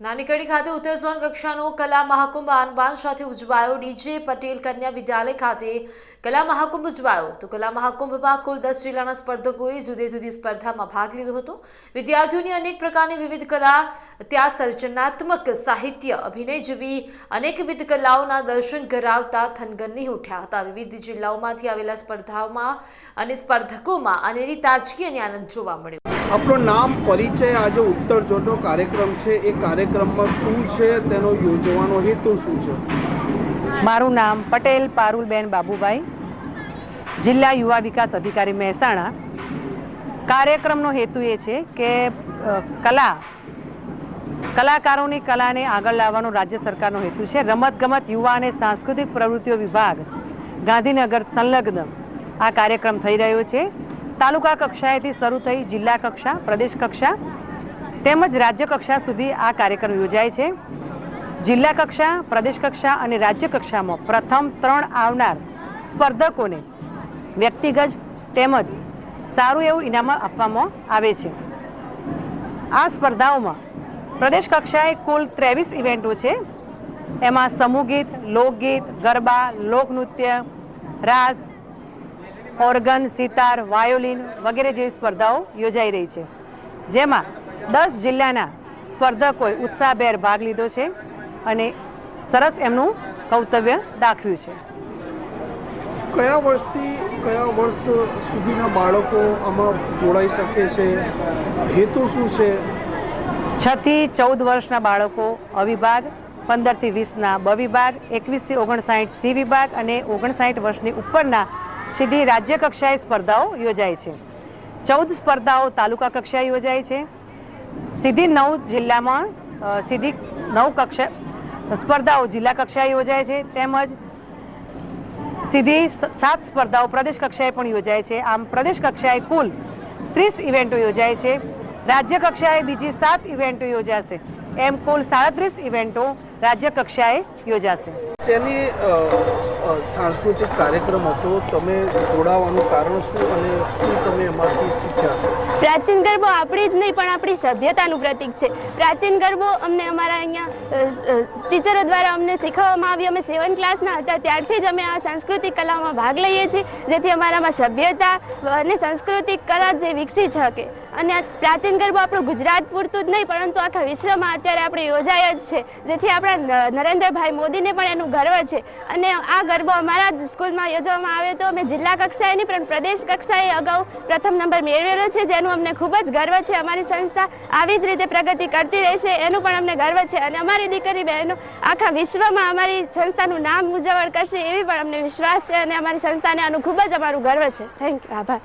નાનીકડી ખાતે ઉત્તર ઝોન કક્ષાનો કલા મહાકુંભ આનબાન સાથે ઉજવાયો ડીજે પટેલ કન્યા વિદ્યાલય ખાતે કલા મહાકુંભ ઉજવાયો. તો કલા મહાકુંભમાં કુલ દસ જિલ્લાના સ્પર્ધકોએ જુદી જુદી સ્પર્ધામાં ભાગ લીધો હતો. વિદ્યાર્થીઓની અનેક પ્રકારની વિવિધ કલા, ત્યાં સર્જનાત્મક સાહિત્ય, અભિનય જેવી અનેકવિધ કલાઓના દર્શન કરાવતા થનગનની ઉઠ્યા હતા. વિવિધ જિલ્લાઓમાંથી આવેલા સ્પર્ધાઓમાં અને સ્પર્ધકોમાં અનેરી તાજગી અને આનંદ જોવા મળ્યો. આપણું નામ, પરિચય આજે ઉત્તર ઝોનનો કાર્યક્રમ છે. એ કાર્યક્રમમાં શું છે, તેનો યોજવાનો હેતુ શું છે? મારું નામ પટેલ પારુલબેન બાબુભાઈ, જિલ્લા યુવા વિકાસ અધિકારી મહેસાણા. કાર્યક્રમનો હેતુ એ છે કે કલા, કલાકારોની કલાને આગળ લાવવાનો રાજ્ય સરકારનો હેતુ છે. રમતગમત, યુવા અને સાંસ્કૃતિક પ્રવૃત્તિઓ વિભાગ, ગાંધીનગર સંલગ્ન આ કાર્યક્રમ થઈ રહ્યો છે. તાલુકા કક્ષાએથી શરૂ થઈ જિલ્લા કક્ષા, પ્રદેશ કક્ષા તેમજ રાજ્ય કક્ષા સુધી આ કાર્યક્રમ યોજાય છે. જિલ્લા કક્ષા, પ્રદેશ કક્ષા અને રાજ્ય કક્ષામાં પ્રથમ ત્રણ આવનાર સ્પર્ધકોને વ્યક્તિગત તેમજ સારું એવું ઇનામ આપવામાં આવે છે. આ સ્પર્ધાઓમાં પ્રદેશ કક્ષાએ કુલ ત્રેવીસ ઇવેન્ટો છે. એમાં સમૂહ ગીત લોકગીત, ગરબા, લોકનૃત્ય, રાસ, ઓર્ગન, સિતાર, વાયોલિન વગેરે જેવી સ્પર્ધાઓ યોજાઈ રહી છે. જેમાં દસ જિલ્લાના સ્પર્ધકોએ ઉત્સાહભેર ભાગ લીધો છે અને સરસ એમનું કૌતવ્ય દાખવ્યું છે. કયા વર્ષથી કયા વર્ષ સુધીના બાળકો આમાં જોડાઈ શકે છે? હેતુ શું છે? છ થી ચૌદ વર્ષના બાળકો અવિભાગ વિભાગ પંદરથી વીસના બ વિભાગ એકવીસથી ઓગણસાઠ સી વિભાગ અને ઓગણસાઠ વર્ષની ઉપરના સીધી રાજ્ય કક્ષાએ સ્પર્ધાઓ યોજાય છે. ચૌદ સ્પર્ધાઓ તાલુકા કક્ષાએ યોજાય છે. સીધી નવ જિલ્લામાં સીધી નવ કક્ષા, સ્પર્ધાઓ જિલ્લા કક્ષાએ યોજાય છે, તેમજ સીધી સાત સ્પર્ધાઓ પ્રદેશ કક્ષાએ પણ યોજાય છે. આમ પ્રદેશ કક્ષાએ કુલ ત્રીસ ઇવેન્ટો યોજાય છે. રાજ્ય કક્ષાએ બીજી સાત ઇવેન્ટો યોજાશે. એમ કુલ સાડત્રીસ ઇવેન્ટો રાજ્ય કક્ષાએ યોજાશે. શેની સાંસ્કૃતિક કાર્યક્રમ હતો? તમે જોડાવાનું કારણ શું અને શું તમે એમાંથી શીખ્યા છો? પ્રાચીન ગરબો આપણી જ નહીં પણ આપણી સભ્યતાનું પ્રતીક છે. પ્રાચીન ગરબો અમને અમારા અહીંયા ટીચરો દ્વારા અમને શીખવવામાં આવી. અમે સેવન ક્લાસના હતા ત્યારથી જ અમે આ સાંસ્કૃતિક કલામાં ભાગ લઈએ છીએ જેથી અમારામાં સભ્યતા અને સાંસ્કૃતિક કલા જે વિકસી શકે. અને પ્રાચીન ગરબો આપણું ગુજરાત પૂરતું જ નહીં, પરંતુ આખા વિશ્વમાં અત્યારે આપણે યોજાય જ છે. જેથી આપણા નરેન્દ્રભાઈ મોદીને પણ એનું ગર્વ છે. અને આ ગરબો અમારા જ સ્કૂલમાં યોજવામાં આવ્યો હતો. અમે જિલ્લા કક્ષાએ નહીં, પણ પ્રદેશ કક્ષાએ અગાઉ પ્રથમ નંબર મેળવેલો છે, જેનું અમને ખૂબ જ ગર્વ છે. અમારી સંસ્થા આવી જ રીતે પ્રગતિ કરતી રહેશે, એનું પણ અમને ગર્વ છે. અને અમારી દીકરી બહેનો આખા વિશ્વમાં અમારી સંસ્થાનું નામ ઉજવણ કરશે, એવી પણ અમને વિશ્વાસ છે. અને અમારી સંસ્થાને આનું ખૂબ જ અમારું ગર્વ છે. થેન્ક યુ આભાર.